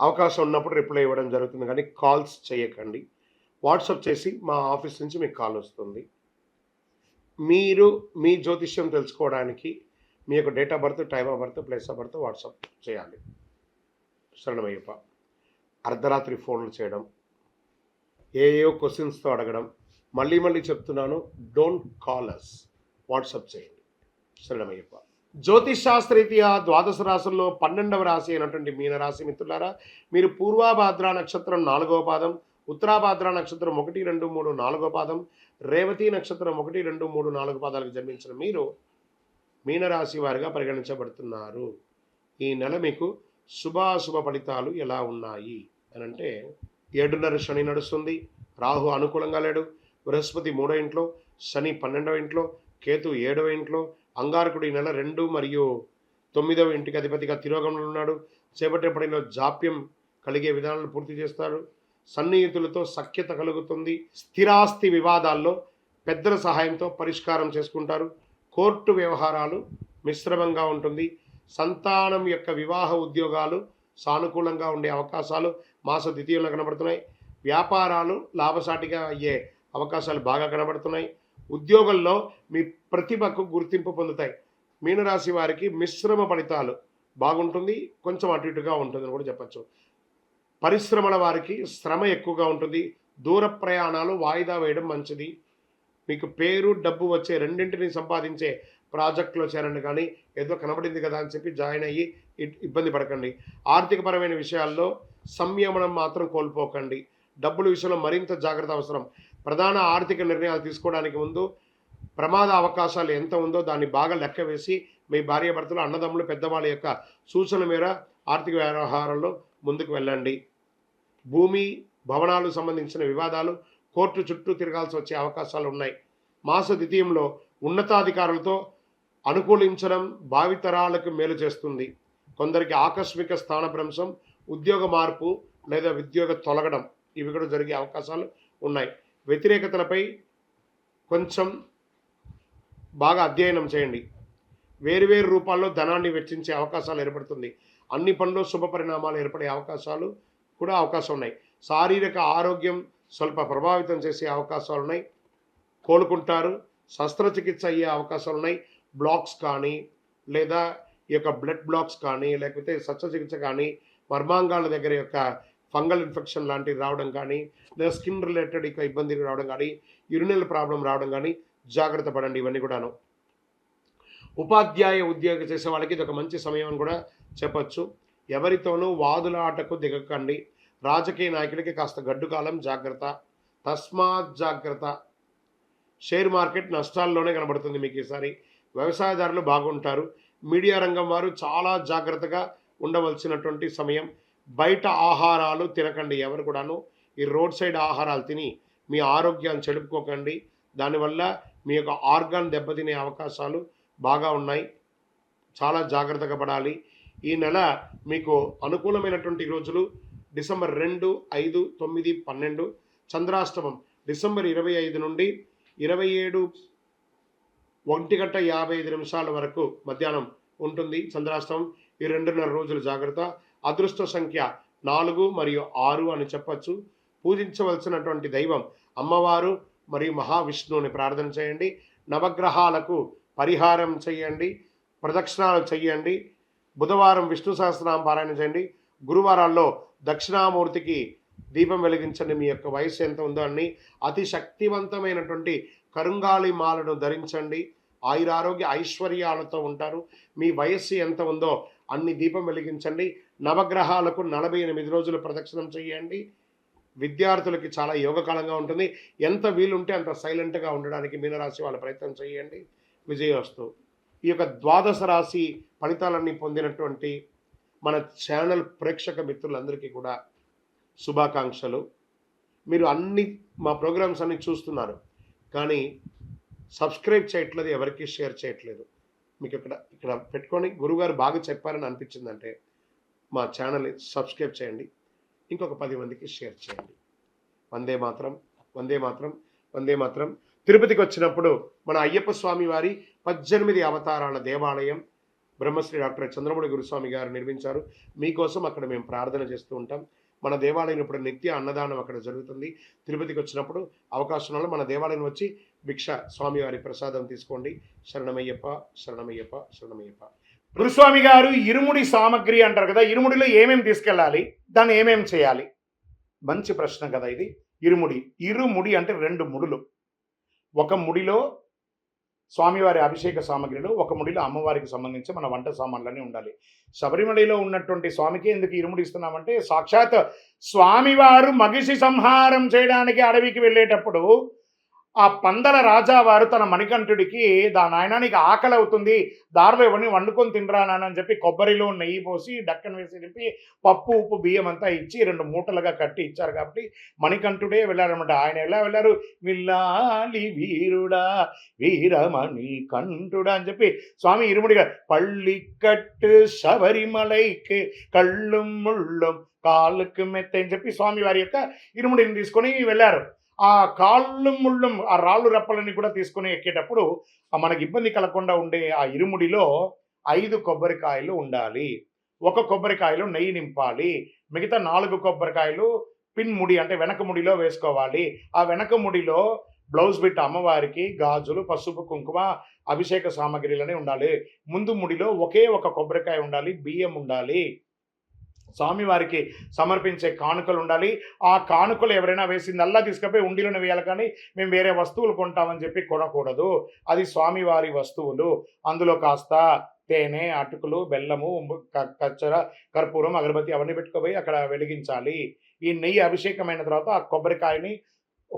అవకాశం ఉన్నప్పుడు రిప్లై ఇవ్వడం జరుగుతుంది. కానీ కాల్స్ చేయకండి. వాట్సాప్ చేసి మా ఆఫీస్ నుంచి మీకు కాల్ వస్తుంది. మీరు మీ జ్యోతిష్యం తెలుసుకోవడానికి మీ యొక్క date of birth time of birth place of birth WhatsApp చేయాలి. శరణమయ్యప్ప అర్ధరాత్రి ఫోన్లు చేయడం ఏ క్వశ్చన్స్తో అడగడం మళ్ళీ మళ్ళీ చెప్తున్నాను డోంట్ కాల్ అస్. వాట్సాప్ చేయండి. శరణమయ్యప్ప. జ్యోతిష్ ద్వాదశ రాశుల్లో పన్నెండవ రాశి అయినటువంటి మీనరాశి మిత్రులారా మీరు పూర్వాభాద్ర నక్షత్రం నాలుగవ పాదం ఉత్తరాభాద్ర నక్షత్రం ఒకటి రెండు మూడు నాలుగో పాదం రేవతి నక్షత్రం ఒకటి రెండు మూడు నాలుగు పాదాలకు జన్మించిన మీరు మీనరాశి వారిగా పరిగణించబడుతున్నారు. ఈ నెల మీకు శుభాశుభ ఫలితాలు ఎలా ఉన్నాయి? అని అంటే ఏడున్నర శని నడుస్తుంది రాహు అనుకూలంగా లేడు బృహస్పతి మూడో ఇంట్లో శని పన్నెండవ ఇంట్లో కేతు ఏడవ ఇంట్లో అంగారకుడు ఈ నెల రెండు మరియు తొమ్మిదవ ఇంటికి అధిపతిగా తిరోగంలో ఉన్నాడు. చేపట్టే పనిలో జాప్యం కలిగే విధానాలను పూర్తి చేస్తారు సన్నిహితులతో సఖ్యత కలుగుతుంది. స్థిరాస్తి వివాదాల్లో పెద్దల సహాయంతో పరిష్కారం చేసుకుంటారు. కోర్టు వ్యవహారాలు మిశ్రమంగా ఉంటుంది. సంతానం యొక్క వివాహ ఉద్యోగాలు సానుకూలంగా ఉండే అవకాశాలు మాస ద్వితీయంలో కనబడుతున్నాయి. వ్యాపారాలు లాభసాటిగా అయ్యే అవకాశాలు బాగా కనబడుతున్నాయి. ఉద్యోగంలో మీ ప్రతిభకు గుర్తింపు పొందుతాయి. మీనరాశి వారికి మిశ్రమ ఫలితాలు బాగుంటుంది కొంచెం అటు ఇటుగా ఉంటుందని కూడా చెప్పచ్చు. పరిశ్రమల వారికి శ్రమ ఎక్కువగా ఉంటుంది. దూర ప్రయాణాలు వాయిదా వేయడం మంచిది. మీకు పేరు డబ్బు వచ్చే రెండింటిని సంపాదించే ప్రాజెక్టులో చేరండి కానీ ఏదో కనబడింది కదా అని చెప్పి జాయిన్ అయ్యి ఇ- ఇబ్బంది పడకండి. ఆర్థికపరమైన విషయాల్లో సంయమనం మాత్రం కోల్పోకండి. డబ్బుల విషయంలో మరింత జాగ్రత్త అవసరం. ప్రధాన ఆర్థిక నిర్ణయాలు తీసుకోవడానికి ముందు ప్రమాద అవకాశాలు ఎంత ఉందో దాన్ని బాగా లెక్క వేసి మీ భార్యాభర్తలు అన్నదమ్ములు పెద్దవాళ్ళ యొక్క సూచన మేర ఆర్థిక వ్యవహారంలో ముందుకు వెళ్ళండి. భూమి భవనాలు సంబంధించిన వివాదాలు కోర్టు చుట్టూ తిరగాల్సి వచ్చే అవకాశాలు ఉన్నాయి. మాస ద్వితీయంలో ఉన్నతాధికారులతో అనుకూలించడం భావితరాలకు మేలు చేస్తుంది. కొందరికి ఆకస్మిక స్థానభ్రంశం ఉద్యోగ మార్పు లేదా ఉద్యోగ తొలగడం ఇవి కూడా జరిగే అవకాశాలు ఉన్నాయి. వ్యతిరేకతలపై కొంచెం బాగా అధ్యయనం చేయండి. వేరువేరు రూపాల్లో ధనాన్ని వెచ్చించే అవకాశాలు ఏర్పడుతుంది. అన్ని పనులు శుభ పరిణామాలు ఏర్పడే అవకాశాలు కూడా అవకాశం ఉన్నాయి. శారీరక ఆరోగ్యం స్వల్ప ప్రభావితం చేసే అవకాశాలు ఉన్నాయి. కోలుకుంటారు. శస్త్రచికిత్స అయ్యే అవకాశాలు ఉన్నాయి. బ్లాక్స్ కానీ లేదా ఈ యొక్క బ్లడ్ బ్లాక్స్ కానీ లేకపోతే శస్త్రచికిత్స కానీ మర్మాంగాల దగ్గర యొక్క ఫంగల్ ఇన్ఫెక్షన్ లాంటివి రావడం కానీ లేదా స్కిన్ రిలేటెడ్ ఇక ఇబ్బంది రావడం కానీ ఇరునెల ప్రాబ్లం రావడం కానీ జాగ్రత్త పడండి ఇవన్నీ కూడాను. ఉపాధ్యాయ ఉద్యోగం చేసే వాళ్ళకి ఇది ఒక మంచి సమయం అని కూడా చెప్పచ్చు. ఎవరితోనూ వాదులాటకు దిగకండి. రాజకీయ నాయకులకి కాస్త గడ్డు కాలం జాగ్రత్త. తస్మాత్ జాగ్రత్త. షేర్ మార్కెట్ నష్టాల్లోనే కనబడుతుంది మీకు ఈసారి. వ్యవసాయదారులు బాగుంటారు. మీడియా రంగం వారు చాలా జాగ్రత్తగా ఉండవలసినటువంటి సమయం. బయట ఆహారాలు తినకండి ఎవరు కూడాను. ఈ రోడ్ సైడ్ ఆహారాలు తిని మీ ఆరోగ్యాన్ని చెడుపుకోకండి. దానివల్ల మీ యొక్క ఆర్గాన్ దెబ్బతినే అవకాశాలు బాగా ఉన్నాయి. చాలా జాగ్రత్తగా పడాలి. ఈ నెల మీకు అనుకూలమైనటువంటి రోజులు డిసెంబర్ రెండు ఐదు తొమ్మిది పన్నెండు చంద్రాష్టమం డిసెంబర్ ఇరవై ఐదు నుండి ఇరవై ఏడు ఒంటి గంట యాభై ఐదు నిమిషాల వరకు మధ్యాహ్నం ఉంటుంది చంద్రాష్టమం. ఈ రెండున్నర రోజులు జాగ్రత్త. అదృష్ట సంఖ్య నాలుగు మరియు ఆరు అని చెప్పచ్చు. పూజించవలసినటువంటి దైవం అమ్మవారు మరియు మహావిష్ణువుని ప్రార్థన చేయండి. నవగ్రహాలకు పరిహారం చేయండి. ప్రదక్షిణాలు చేయండి. బుధవారం విష్ణు సహస్రనామ పారాయణ చేయండి. గురువారాల్లో దక్షిణామూర్తికి దీపం వెలిగించండి. మీ యొక్క వయసు ఎంత ఉందో అని అతి శక్తివంతమైనటువంటి కరుంగాలి మాలను ధరించండి. ఆయురారోగ్య ఐశ్వర్యాలతో ఉంటారు. మీ వయస్సు ఎంత ఉందో అన్ని దీపం వెలిగించండి. నవగ్రహాలకు నలభై ఎనిమిది రోజులు ప్రదక్షిణం చేయండి. విద్యార్థులకి చాలా యోగకాలంగా ఉంటుంది. ఎంత వీలుంటే అంత సైలెంట్గా ఉండడానికి మీనరాశి వాళ్ళ ప్రయత్నం చేయండి. విజయోస్తు ఈ యొక్క ద్వాదశ రాశి ఫలితాలన్నీ పొందినటువంటి మన ఛానల్ ప్రేక్షక మిత్రులందరికీ కూడా శుభాకాంక్షలు. మీరు అన్ని మా ప్రోగ్రామ్స్ అన్ని చూస్తున్నారు. కానీ సబ్స్క్రైబ్ చేయట్లేదు ఎవరికి షేర్ చేయట్లేదు. మీకు ఇక్కడ ఇక్కడ పెట్టుకొని గురుగారు బాగా చెప్పారని అనిపించిందంటే మా ఛానల్ని సబ్స్క్రైబ్ చేయండి. ఇంకొక పది మందికి షేర్ చేయండి. వందే మాత్రం వందే మాత్రం వందే మాత్రం. తిరుపతికి వచ్చినప్పుడు మన అయ్యప్ప స్వామి వారి పద్దెనిమిది అవతారాల దేవాలయం బ్రహ్మశ్రీ డాక్టర్ చంద్రమౌళి గురుస్వామి గారు నిర్మించారు. మీకోసం అక్కడ మేము ప్రార్థన చేస్తూ ఉంటాం. మన దేవాలయం ఇప్పుడు నిత్య అన్నదానం అక్కడ జరుగుతుంది. తిరుపతికి వచ్చినప్పుడు అవకాశం వల్ల మన దేవాలయం వచ్చి భిక్ష స్వామివారి ప్రసాదం తీసుకోండి. శరణమయ్యప్ప శరణమయ్యప్ప శరణమయ్యప్ప. గురుస్వామి గారు ఇరుముడి సామగ్రి అంటారు కదా ఇరుముడిలో ఏమేమి తీసుకెళ్ళాలి దాన్ని ఏమేమి చేయాలి? మంచి ప్రశ్న కదా ఇది. ఇరుముడి ఇరుముడి అంటే రెండు ముడులు. ఒక ముడిలో స్వామివారి అభిషేక సామగ్రిలో ఒక ముడిలో అమ్మవారికి సంబంధించి మన వంట సామాన్లన్నీ ఉండాలి. శబరిమలలో ఉన్నటువంటి స్వామికి ఎందుకు ఇరుముడి ఇస్తున్నామంటే సాక్షాత్ స్వామివారు మగిషి సంహారం చేయడానికి అడవికి వెళ్ళేటప్పుడు ఆ పందల రాజావారు తన మణికంఠుడికి దా ఆయన నీకు ఆకలి అవుతుంది దారిలో ఇవన్నీ వండుకొని తినరా చెప్పి కొబ్బరిలో నెయ్యి పోసి డక్కన వేసి నింపి పప్పు ఉప్పు బియ్యం అంతా ఇచ్చి రెండు మూటలుగా కట్టి ఇచ్చారు కాబట్టి మణికంఠుడే వెళ్ళారనమాట ఆయన ఎలా వెళ్ళారు? విల్లాలి వీరుడా వీరమణి కంఠుడా అని చెప్పి స్వామి ఇరుముడిగా పళ్ళికట్టు శబరిమలైకి కళ్ళు ముళ్ళు కాళ్ళకు మెత్త అని చెప్పి స్వామి వారి యొక్క ఇరుముడిని తీసుకొని వెళ్ళారు. ఆ కాళ్ళు ముళ్ళు ఆ రాళ్ళు రెప్పలని కూడా తీసుకొని ఎక్కేటప్పుడు మనకి ఇబ్బంది కలగకుండా ఉండే ఆ ఇరుముడిలో ఐదు కొబ్బరికాయలు ఉండాలి. ఒక కొబ్బరికాయలో నెయ్యి నింపాలి. మిగతా నాలుగు కొబ్బరికాయలు పిన్ ముడి అంటే వెనక ముడిలో వేసుకోవాలి. ఆ వెనక ముడిలో బ్లౌజ్ బిట్ అమ్మవారికి గాజులు పసుపు కుంకుమ అభిషేక సామాగ్రిలనే ఉండాలి. ముందు ముడిలో ఒకే ఒక కొబ్బరికాయ ఉండాలి. బియ్యం ఉండాలి. స్వామివారికి సమర్పించే కానుకలు ఉండాలి. ఆ కానుకలు ఎవరైనా వేసిందల్లా తీసుకపోయి ఉండిలోనే వేయాలి కానీ మేము వేరే వస్తువులు కొంటామని చెప్పి కొనకూడదు. అది స్వామివారి వస్తువులు. అందులో కాస్త తేనె అటుకులు బెల్లము కచ్చర కర్పూరం అగరబత్తి అవన్నీ పెట్టుకుపోయి అక్కడ వెలిగించాలి. ఈ నెయ్యి అభిషేకమైన తర్వాత ఆ కొబ్బరికాయని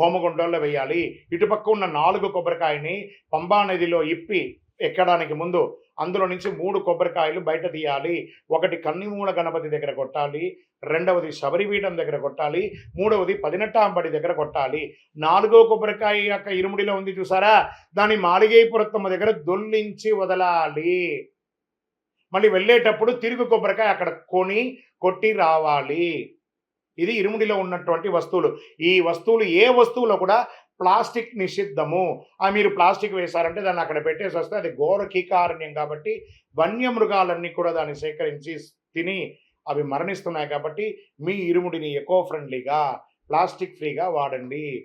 హోమగుండంలో వేయాలి. ఇటుపక్క ఉన్న నాలుగు కొబ్బరికాయని పంబా నదిలో ఇప్పి ఎక్కడానికి ముందు అందులో నుంచి మూడు కొబ్బరికాయలు బయట తీయాలి. ఒకటి కన్నిమూల గణపతి దగ్గర కొట్టాలి. రెండవది శబరిపీఠం దగ్గర కొట్టాలి. మూడవది పదినెట్టాంబడి దగ్గర కొట్టాలి. నాలుగో కొబ్బరికాయ యొక్క ఇరుముడిలో ఉంది చూసారా? దాని మాలిగైపురత్తమ్మ దగ్గర దొల్లించి వదలాలి. మళ్ళీ వెళ్ళేటప్పుడు తిరుగు కొబ్బరికాయ అక్కడ కొని కొట్టి రావాలి. ఇది ఇరుముడిలో ఉన్నటువంటి వస్తువులు. ఈ వస్తువులు ఏ వస్తువులో కూడా ప్లాస్టిక్ నిషిద్ధము. ఆ మీరు ప్లాస్టిక్ వేశారంటే దాన్ని అక్కడ పెట్టేసి వస్తే అది ఘోర కీకారణ్యం కాబట్టి వన్యమృగాలన్నీ కూడా దాన్ని సేకరించి తిని అవి మరణిస్తున్నాయి కాబట్టి మీ ఇరుముడిని ఎకో ఫ్రెండ్లీగా ప్లాస్టిక్ ఫ్రీగా వాడండి.